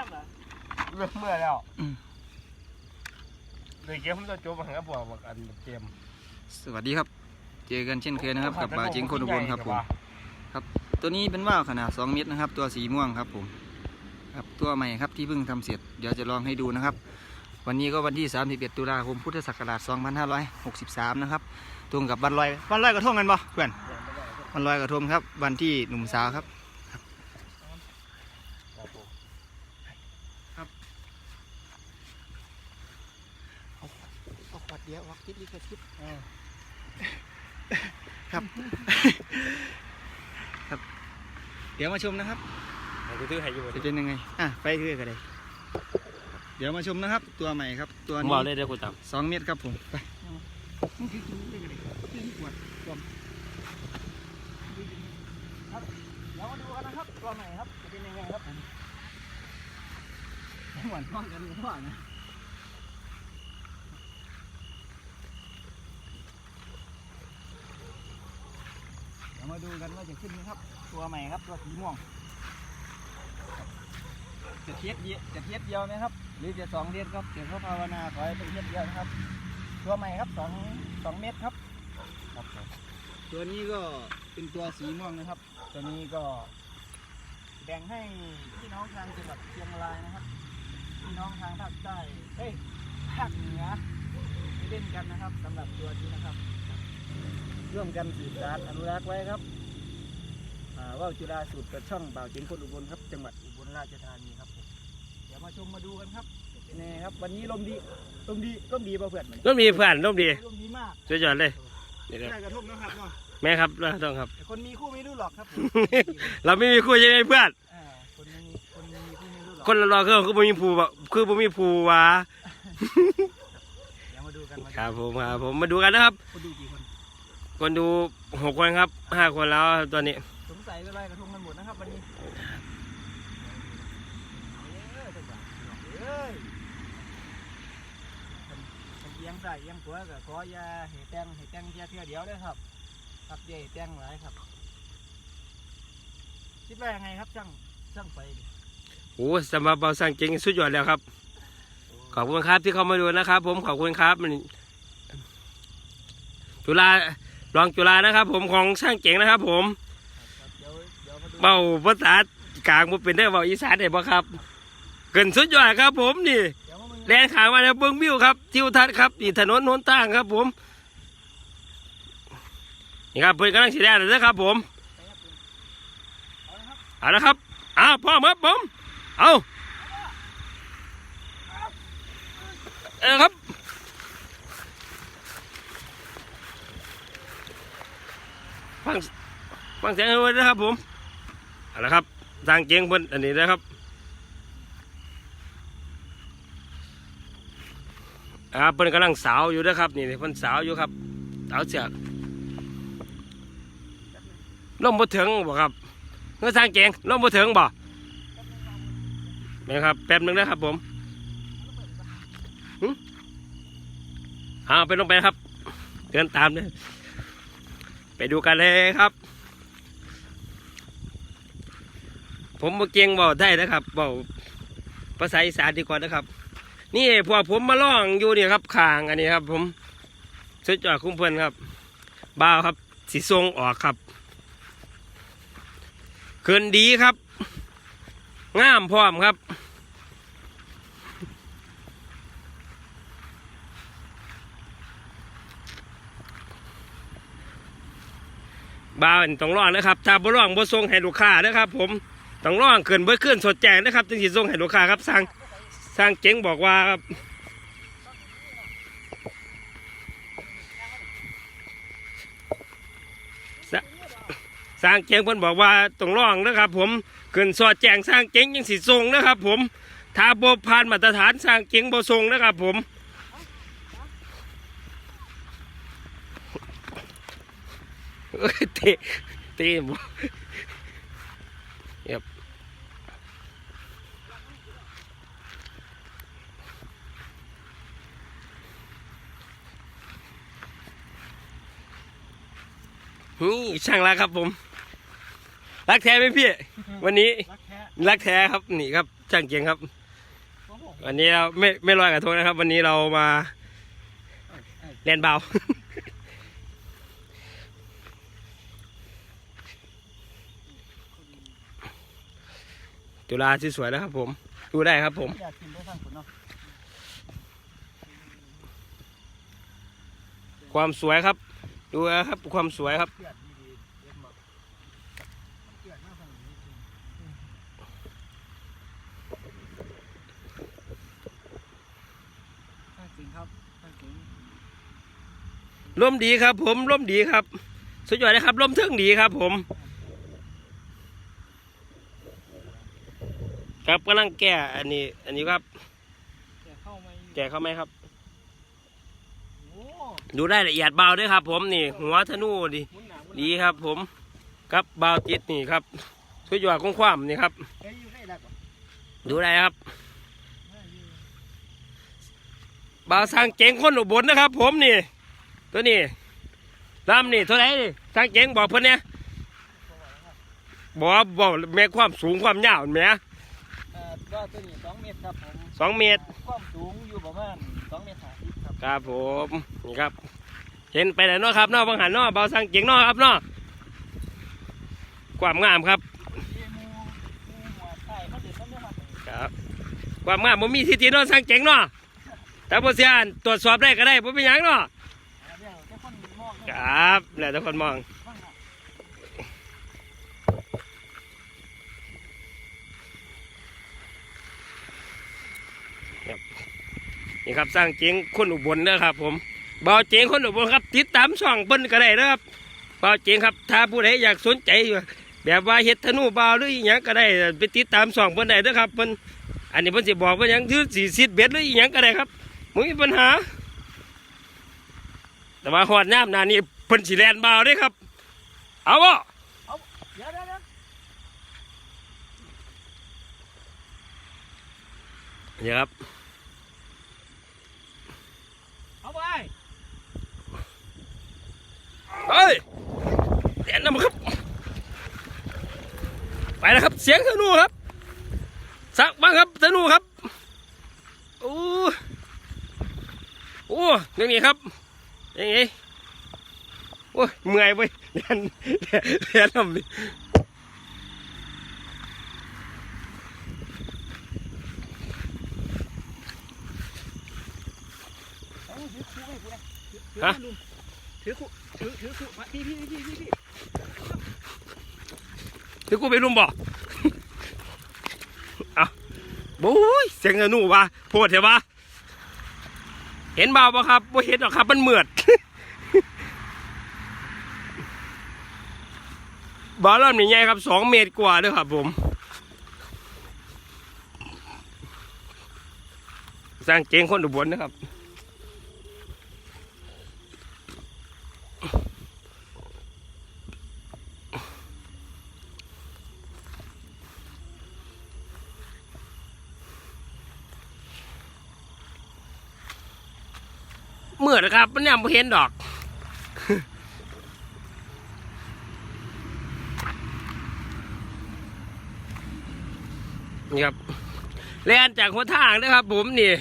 น้ำเหรอเริ่มเมื่อแล้วอืม เดี๋ยวเกมผมจะจบหังกับพวกบอกกันเกมสวัสดีครับ เจอกันเช่นเคยนะครับ กับบาจิงคนอุบลครับผม ตัวนี้เป็นว่าวขนาด 2 เมตรนะครับ ตัวสีม่วงครับผมครับตัวใหม่ครับที่เพิ่งทำเสร็จ เดี๋ยวจะลองให้ดูนะครับ วันนี้ก็วันที่ 31 ตุลาคมพุทธศักราช 2563 นะครับตรงกับวันลอยวันลอยกระทงกันปะเพื่อนวันลอยกระทงครับ วันที่หนุ่มสาวครับ เอาขว ดเดียววักคิดลิขสิทธิ์ครับ ครับ เดี๋ยวมาชมนะครับกูตื้อให้อยู่จะเป็นยังไงอะไปเรื่อยกันเลยเดี๋ยวมาชมนะครับ ตัวใหม่ครับ ตัวผมนี้บอกเลยเดี๋ยวกูตามสองเมตรครับผมไปมึงคิดดูได้กันเลยขึ้นขวดรวมครับเดี๋ยวมาดูกันนะครับตัวใหม่ครับจะเป็นยังไงครับผมเหมือนป้องกันหรือเปล่านะ ดี๋ยวมาดูกันว่าจะขึ้นไหมครับ ตัวใหม่ครับตัวสีม่วง จะเทียบเดียวจะเทียบเดียวนะครับ หรือจะสองเทียบครับเดี๋ยวเขาภาวนาขอให้เป็นเทียบเดียวนะครับ ตัวใหม่ครับสองสองเมตรครับ ครับตัวนี้ก็เป็นตัวสีม่วงนะครับ ตัวนี้ก็ แบ่งให้พี่น้องทางจังหวัดเชียงรายนะครับพี่น้องทางภาคใต้เฮ้ยภาคเหนือเล่นกันนะครับสำหรับตัวนี้นะครับ ร่วมกันสืบสานอนุรักษ์ไว้ครับอ่าว่าวจุฬาสูตรกระช่องบ่าวเจียงคนอุบลครับ จังหวัดอุบลราชธานีครับผมเดี๋ยวมาชมมาดูกันครับเป็นไงครับ วันนี้ลมดีลมดีลมดีป่ะเพื่อนร่มดีเพื่อนร่มดีลมดีมากสุดยอดเลยนี่นะได้กระทบนะครับเนาะแม่ครับเราต้องครับแต่คนมีคู่ไม่รู้หรอกครับผมเราไม่มีคู่ใช่ไหมเพื่อนอ่าคนมีคนมีคู่ไม่รู้หรอกคนรอๆคือคือบ่มีผู้บ่คือบ่มีผู้วะเดี๋ยวมาดูกันมาดูครับผมครับผมมาดูกันนะครับ คนดูกี่คนคนดูหกคนครับห้าคนแล้วตอนนี้ สงสัยจะลอยกระทงกันหมดนะครับวันนี้เอ้ยจังหวะเอ้ยคนคนเอียงใส่เอียงขวาก็ขอยาเหแตงเหแตงเทียเทียเดียวเด้อครับครับเย่เหแตงหลายครับ คิดว่ายังไงครับช่างช่างไฟดิโอ้สำหรับเบาสั่งจริงสุดยอดแล้วครับ ขอบคุณครับที่เข้ามาดูนะครับ ผมขอบคุณครับมันจุฬา รองจุฬานะครับ ผมของช่างเจ๋งนะครับ ผมครับเดี๋ยวเดี๋ยวมาดูเบาภาษากลางบ่เป็นได้เบาอีสานได้บ่ครับ เกินสุดยอดครับ ผมนี่เดี๋ยวมามึงแลนขางมาแล้วเบิ้งวิวครับทิวทัศน์ครับนี่ถนนหนทางครับ ผมนี่ครับเพื่อนกำลังสีแดงเลยนะครับ ผมเอาละครับเอาละครับอ้าวพ่อครับผมเอาเออครับ ฟังฟังเสียงเอาไว้นะครับ ผมเอาละครับ ทางเจียงเพิ่นอันนี้นะครับอ่าเพิ่นกำลังสาวอยู่นะครับ นี่เพิ่นสาวอยู่ครับสาวเสือกลมบ่ถึงบ่ครับเงื่อสร้างเจงลมบ่ถึงบ่แม่นครับแป๊บหนึงนะครับผมอ่าไปลงไปครับเดินตามเลย ไปดูกันเลยครับ ผมบ่เก่งบ่ได้นะครับบ่ภาษาอีสานดีกว่านะครับ นี่พวกผมมาล่องอยู่นี่ครับคางอันนี้ครับ ผมสุดยอดคุ้มเพื่อนครับบ่าวครับสีทรงออกครับเกินดีครับ งามพร้อมครับ บ่านต้องร้องนะครับถ้าบ่ร้องบ่ส่งให้ลูกค้านะครับ ผมต้องร้องเกินบ่ขึ้นสดแจ้งนะครับจึงสิส่งให้ลูกค้าครับสั่งสร้างเจ๋งบอกว่าครับสร้างเจ๋งเพิ่นบอกว่าต้องร้องนะครับ ผมขึ้นสอดแจงสร้างเจ๋งยังสิทรงนะครับ ผมถ้าบ่ผ่านมาตรฐานสร้างเจ๋งบ่ทรงนะครับ ผม เอ้ยเตะเตะบ่ครับนี่ช่างรักครับผม รักแท้ไหมพี่ วันนี้รักแท้รักแท้ครับนี่ครับช่างเกียงครับ วันนี้เราไม่ไม่ลอยกระทงนะครับ วันนี้เรามาเรียนเบา จุฬาที่สวยนะครับผม ดูได้ครับผม อยากกินได้ทั้งคนเนาะความสวยครับ ดูนะครับ ความสวยครับเกลียดดีๆเลี้ยงแบบเกลียดมากฝั่งนี้จริงตั้งจริงครับตั้งจริงร่มดีครับผมร่มดีครับ สุดยอดเลยครับร่มเทิงดีครับผม ครับกำลังแก้อันนี้ อันนี้ครับแต่เข้ามาแก้เข้าไหมครับโอ้ดูได้ละเอียดเบาด้วยครับ ผมนี่ หัวธนูดีหมุนหนาหมุนหดีครับ ผมครับเบาติดนี่ครับสุดยอดของความนี่ครับเอ้ยอยู่ได้แล้วปะดูได้ครับได้อยู่บ่าวสร้างเจ๋งคนอุบลนะครับ ผมนี่ ตัวนี้ลำนี่เท่าไหร่นี่สร้างเจ๋งบอกเพิ่นเนี่ยบอกบอกแม่ความสูงความยาวแหม่เอ่อก็ตัวนี้สองเมตรครับผมสองเมตร ความสูงอยู่ประมาณสองเมตรห้าสิบครับครับผมนี่ครับเห็นไปแล้วเนาะครับเนาะบางหันเนาะบ่าวสร้างเจ๋งเนาะครับเนาะความงามครับที่หมูหมูหัวไข่เขาเด็ดต้นเนื้อมาเลยครับความงามผมมีสิทธิเนาะสร้างเจ๋งเนาะแต่บ่เสียอันตรวจสอบได้ก็ได้บ่เป็นหยังเนาะอ่าเดี๋ยวจะคนมองคเนี่ยรับแล้วแต่คนมอง บ้างครับ นี่ครับสร้างเจ๋งคนอุบลนะครับ ผมเบาเจ๋งคนอุบลครับ ติดตามช่องเปิ้นก็ได้นะครับเบาเจ๋งครับ ถ้าผู้ใดอยากสนใจอยู่แบบว่าเฮ็ดธนูเบาหรืออหยังก็ได้ไปติดตามช่องเปิ้นได้เด้อครับเปิ้นอันนี้เพิ่นสิบอกว่าหยังถือสีซิดเบ็ดหรืออหยังก็ได้ครับบ่มีปัญหา แต่ว่าฮอดยามหน้านี้เพิ่นสิแลนเบาเด้อครับ เอาบ่เดี๋ยวเดี๋ยวเดี๋ยวนี่ครับ เอาไป เฮ้ยแล่นนำครับ ไปแล้วครับ เสียงธนูครับ สักบ้างครับธนูครับ โอ้โอ้ยังไงครับยังไงโอ้ยเมื่อยเว้ยเรียนเรียนเรียนทำดิเอาถือคู่ให้กูนะ ถือถือถือมาพี่พี่พี่พี่พี่ถึงกูไปรุมบ่เอาบุ้ยเสียงธนูวะโพดเถอะวะเห็นเบาปะครับบ่เห็นหรอกครับ มันเหมือดบอลลอนนี่ใหญ่ครับสองเมตรกว่าด้วยครับผมสร้างเจงคนอุบลนะครับ เมื่อนะครับมันยังไม่เห็นดอกนี่ครับแลนจากหัวทางนะครับ ผมนี่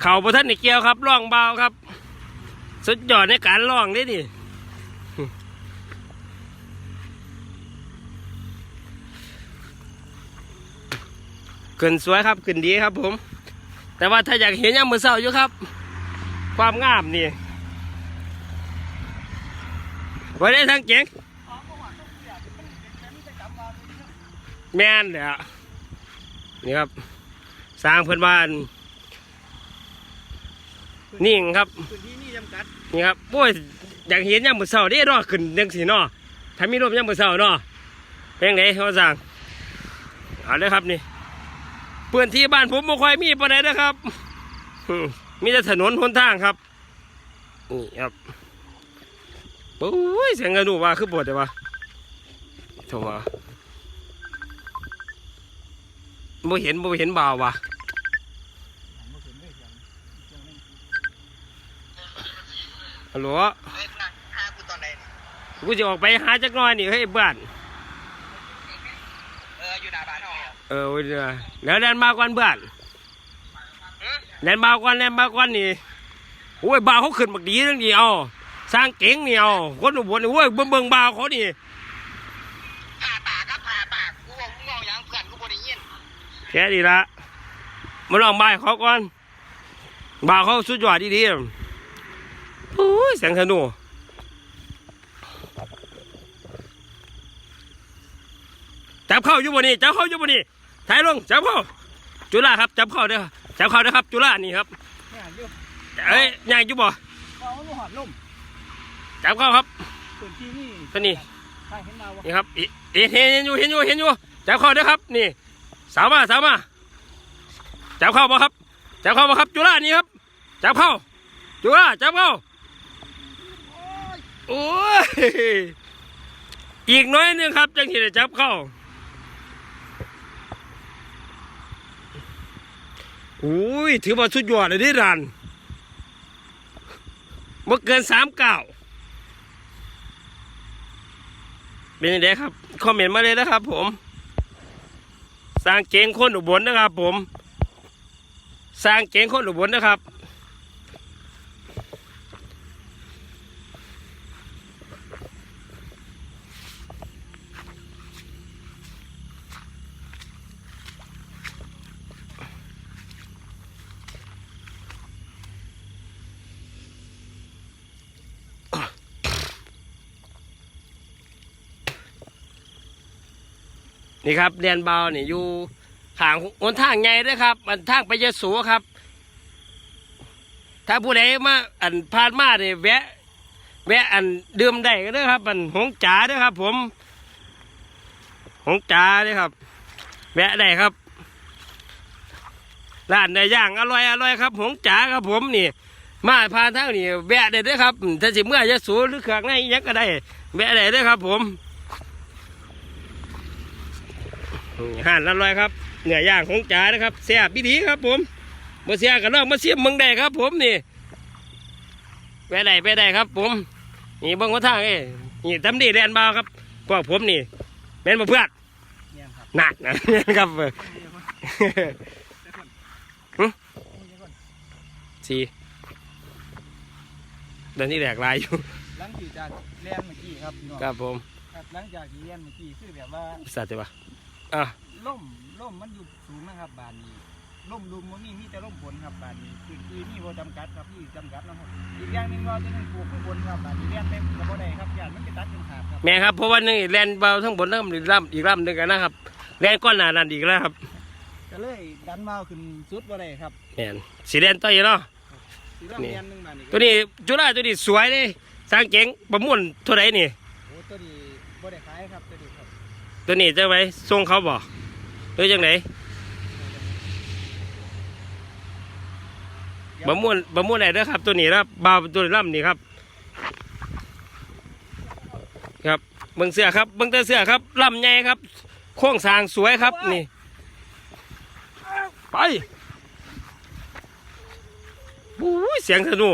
เข่าประทันในเกียวครับล่องเบาครับ สุดยอดในการล่องเลยนี่ขึ้นสวยครับขึ้นดีครับผม แต่ว่าถ้าอยากเห็นยังมือเศร้าอยู่ครับ ความงามนี่ไว้ได้ทั้งเจ๋งแม่นเลยอะนี่ครับ สร้างเพื่อนบ้าน นิ่งครับนี่ครับโอ้ยอยากเห็นยังมือเศร้าได้รอขึ้นยังสีนอถ้ามีลมยังมือเศร้าเนาะเป็นไงเขาสั่งเอาเลยครับนี่ พื่อนที่บ้านผมไม่ค่อยมีปานใดนะครับอืมมีแต่ถนนหนทางครับ นี่ครับโอ้ยเสียงกระดูว่าคือปวดแต่ว่าโทรมาบ่เห็นบ่เห็นบ่าวว่ะมาถึงได้เสียงเสียงนึงฮัลโหลเฮ้ยนะหากูตอนไหนกูจะออกไปหาจักหน่อยนี่เฮ้ยบ้าน เอออยู่หน้าบ้านห้องเออโอ้ยเดี๋ยวแล้วแลนมาก่อนเพื่อนแลนมาก่อนแลนมาก่อนนี่โอ้ยบาวเขาขึ้นบักดีเรื่องนี้เอาสร้างเก่งนี่เอาคนอุบลนี่โอ้ยเบิ่งเบิ่งบาวเขานี่ผ่าปากครับผ่าปากกูบอกมึงเอาอย่างเพื่อนกูบ่ได้ยินแค่นี้ละมาลองบายเขาก่อนบาวเขาสุดยอดดีๆโอ้ยแสงธนูจับเข้าอยู่บนนี่จับเข้าอยู่บนนี่ ถ่ายลงจับเข้าจุฬาครับจับเข้าเด้อจับเข้าเด้อครับ จุฬานี่ครับเนี่ยเรียกเอ้ยย่างอยู่บ่เอาลูกหอดล่มจับเข้าครับส่วนที่นี่ตัวนี้ใครเห็นมาวะนี่ครับอิเห็นเห็นอยู่เห็นอยู่เห็นอยู่จับเข้าเด้อครับนี่ สาวมาสาวมาจับเข้าบ่ครับจับเข้าบ่ครับ จุฬานี่ครับจับเข้าจุฬาจับเข้าโอ้ยอีกน้อยหนึงครับจังที่ได้จับเข้า อ้ยถือว่าสุดยอดเลยที่รันบ่เกินสามเก้าเป็นยังไงครับ คอมเมนต์มาเลยนะครับผม สร้างเก่งคนอุบลนะครับผม สร้างเก่งคนอุบลนะครับ นี่ครับเรียนเบาเนี่ยอยู่ทางหนทางใหญ่ด้วยครับมันทางไปยะโสครับ ถ้าผู้ใดมาอันผ่านมาเนี่ยแวะ แวะอันดื่มได้ก็ได้ครับ มันหงจ๋าด้วยครับ ผมหงจ๋าเด้วยครับ แวะได้ครับร้านได้ย่างอร่อยอร่อยครับ หงจ๋าครับผมนี่ มาผ่านทางนี่แวะได้ด้วยครับถ้าสิเมื่อยะโสหรือเครื่องในยังก็ได้ แวะได้ด้วยครับ ผม ห่านอร่อยครับเนื้อย่างของจ๋านะครับแซ่บพิธีครับผมมาเสียกันลองมาเสียบเมืองได้ครับ ผมนี่ไปได้ไปได้ครับ ผม นี่เบางคนทางเอ้ยนี่ทำดีแดนบาวครับพวกผมนี่แม่นมาเพื่อนเนี่ยครับหนักนะครับเออหึสี่เดินที่แหลกลายอยู่หลังจากเรียนเมื่อกี้ครับพี่น้องครับผมครับหลังจากที่เรียนเมื่อกี้คือแบบว่าสัตว์ใช่ปะ อะล่มล่มมันอยู่สูงนะครับบานนี้ล่มลุมมันมีมีแต่ล่มบนครับบานนี้คือคือนี่บ่จำกัดครับพี่จำกัดนะครับอีกอย่างหนึงก็จะต้องปลูกข้างบนครับบานนี้เรียนเต็มก็บ่ได้ครับย่านมันจะตัดจนขาดครับแม่ครับเพราะว่านี่แลนเบาทั้งบนทั้งอีกลำอีกลำหนึ่งกันนะครับแลนก้อนหนานันอีกแล้วครับก็เลยดันมาขึ้นสุดบ่ได้ครับแม่นสีแดงต่อยเนาะสิเริ่มนี่เรียนหนึงบานนี้ก็ตัวนี้จุฬาตัวนี้สวยเลยสร้างเก๋งประมุ่นเท่าไหรนี่โอ้ตัวนี้บ่ได้ขายครับตัวนี้ครับ ตัวนี้จะไว้ส่งเขาบ่หรือจังไหนประมุ่นประมุ่นไหนเด้อครับ ตัวนี้ครับบาวตัวล่ำนี่ครับ ครับเบิ่งเสื้อครับเบิ่งแต่เสื้อครับล่ำใหญ่ครับโค้งสร้างสวยครับนี่ ไปบู๊ยเสียงธนู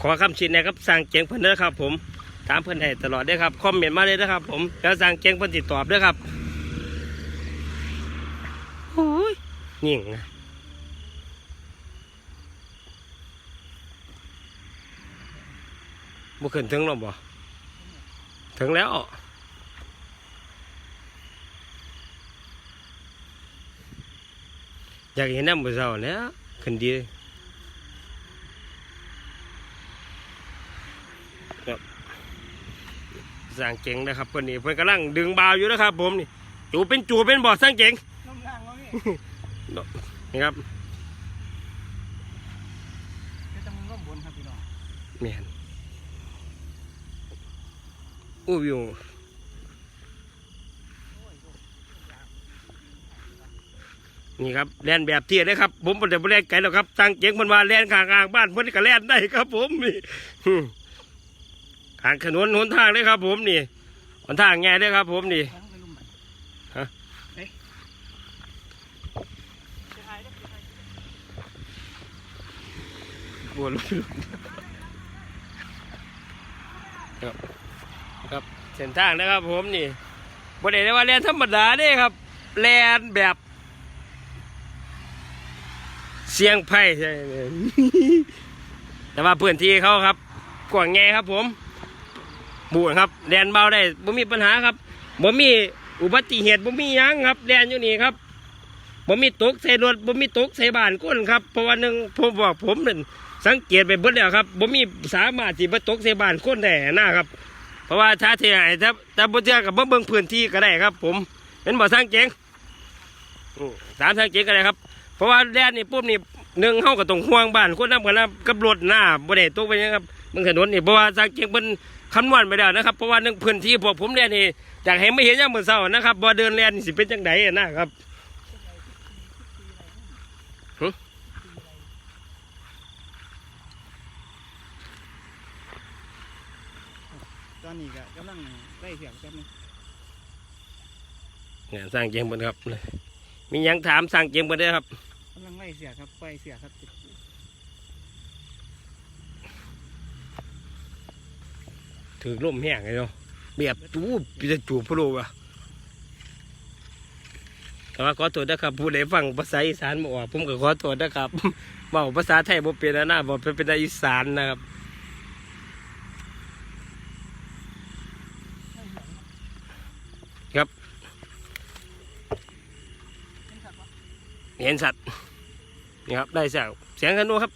ขอคำชินนะครับสั่งเกียงเพิ่นด้อครับ ผมถามเพิ่นให้ตลอดด้อครับคอมเมนต์มาเลยนะครับ ผมแล้วสั่งเกียงเพิ่นติดตอบด้อครับโอ้ยยิ่งนะบ่ขึ้นถึงหรอบ่ถึงแล้วอยากเห็นน้ำมือเศร้าเนี่ยขึ้นดี สร้างเก่งนะครับคนนี้เพิ่นกำลังดึงบาวอยู่นะครับ ผมนี่จูเป็นจูเป็นบอดสร้างเก่งน้ำล่างว่ามีนี่ครับก็จะมึงร่มบนครับพี่น้องแมนอู้วิวนี่ครับแล่นแบบเทียเลยครับ ผมบ่ได้บ่แล่นไกลหรอกครับทางเจ๋งมันว่าแล่นข้างๆบ้านเพิ่นก็แล่นได้ครับ ผมนี่หึทางถนนหนทางเลยครับ ผมนี่หนทางแง่เลยครับ ผมนี่ฮะบัวลุกครับครับเส้นทางนะครับ ผมนี่บ่ได้เรียกว่าแลนธรรมดาเด้ครับ แลนแบบเสียงไพ่ใช่ไหมแต่ว่าพื้นที่เขาครับกว้างไงครับผม บูนครับแดนเบาได้บ่มีปัญหาครับบ่มีอุบัติเหตุบ่มียังครับแดนอยู่นี่ครับบ่มีตกใส่รถบ่มีตกใส่บ้านก้นครับเพราะว่าหนึ่งผมบอกผมนั่นสังเกตไปเบิดแล้วครับบ่มีสามารถที่มาตกใส่บ้านก้นได้นะครับ เพราะว่าถ้าเทียถ้าถ้าบ่เทียกับเบิ่งพื้นที่ก็ได้ครับ ผมเป็นบ่ทางเจงอืมตามทางเจงก็ได้ครับ เพราะว่าแดนนี่ปุ๊บนี่หนึ่งเฮาก็ต้องห่วงบ้านคนนำกันนะกับรถหน้าบ่ได้ตกไปหยังครับ มึงถนนนี่เพราะว่าทางเก่งเพิ่นคำนวณไปแล้วนะครับเพราะว่าหนึ่งพื้นที่พวกผมแดนนี่อยากให้ไม่เห็นยามมื้อเช้านะครับบ่เดินแลนนี่สิเป็นจังไดอะนะครับตอนนี้ก็กำลังไล่เสียงแป๊บนึงงานสร้างเก่งเพิ่นครับมีหยังถามสร้างเก่งเพิ่นได้อครับกำลังไล่เสียครับไปเสียครับ ถือลมแห้งเลยเนาะแบบจูบจะจูบพะโลวะแต่ว่าขอโทษนะครับผู้ใดฟังภาษาอีสานบอกผมก็ขอโทษนะครับเว้าภาษาไทยบ่เป็นนะนะบ่เป็นเป็นภาษาอีสานนะครับครับเห็นสัตว์นี่ครับได้เสียงเสียงกันดูครับ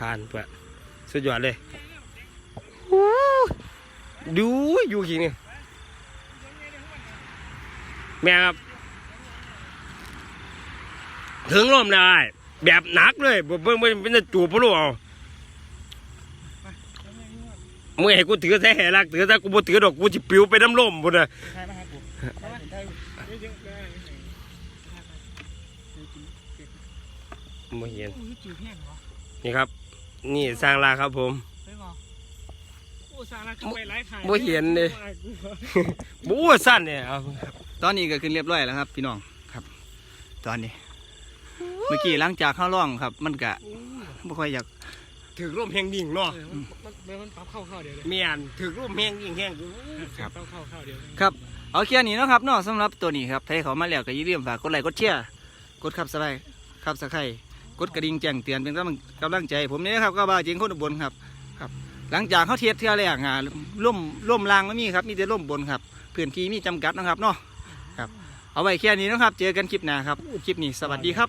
ผ่านเพื่อสุดยอดเลยโอ้ดูอยู่ขี้นี่แม่ครับ ถึงลมได้ แบบหนักเลยบ่เบิ่งบ่เป็นจะจูบพะโลเอามึงให้กูถือแท้แหลักถือถ้ากูบ่ถือดอกกูสิปลิวไปน้ำลมพุ่นน่ะใช่ไหมครับผมใช่ไหมใช่เยอะๆได้บ่เห็นโอ้ยจืดแห้งเหรอนี่ครับ นี่สร้างลาครับผมใช่ไหมโอ้สาระขึ้นไปไล่ขายบ่เห็นเลย บู๊สั้นเนี่ยเอาตอนนี้ก็ขึ้นเรียบร้อยแล้วครับ พี่น้องครับ ตอนนี้ เมื่อกี้หลังจากเข้าร่องครับ มันกะไม่ค่อยอยากถือร่มแห้งดิ่งเนาะมันมันมันปรับเข้าเข้าเดียวเลยเมียนถือร่มแห้งดิ่งแห้งอยู่ครับเข้าเข้าเข้าเดียวครับ เอาแค่นี้เนาะครับเนาะสำหรับตัวนี้ครับใครเขามาแล้วก็อย่าลืมฝากกดไลค์กดแชร์กดขับสไลด์ขับสไคร กดกระดิ่งแจ้งเตือนเป็นกำลังกำลังใจ ผมนี่นะครับก็บาจริงคนอุบลครับครับ หลังจากเขาเทียบเทียแรกงานร่มร่มรางไม่มีครับมีแต่ร่มบนครับพื้นที่มีจำกัดนะครับเนาะครับ เอาไว้แค่นี้นะครับ เจอกันคลิปหน้าครับ คลิปนี้สวัสดีครับ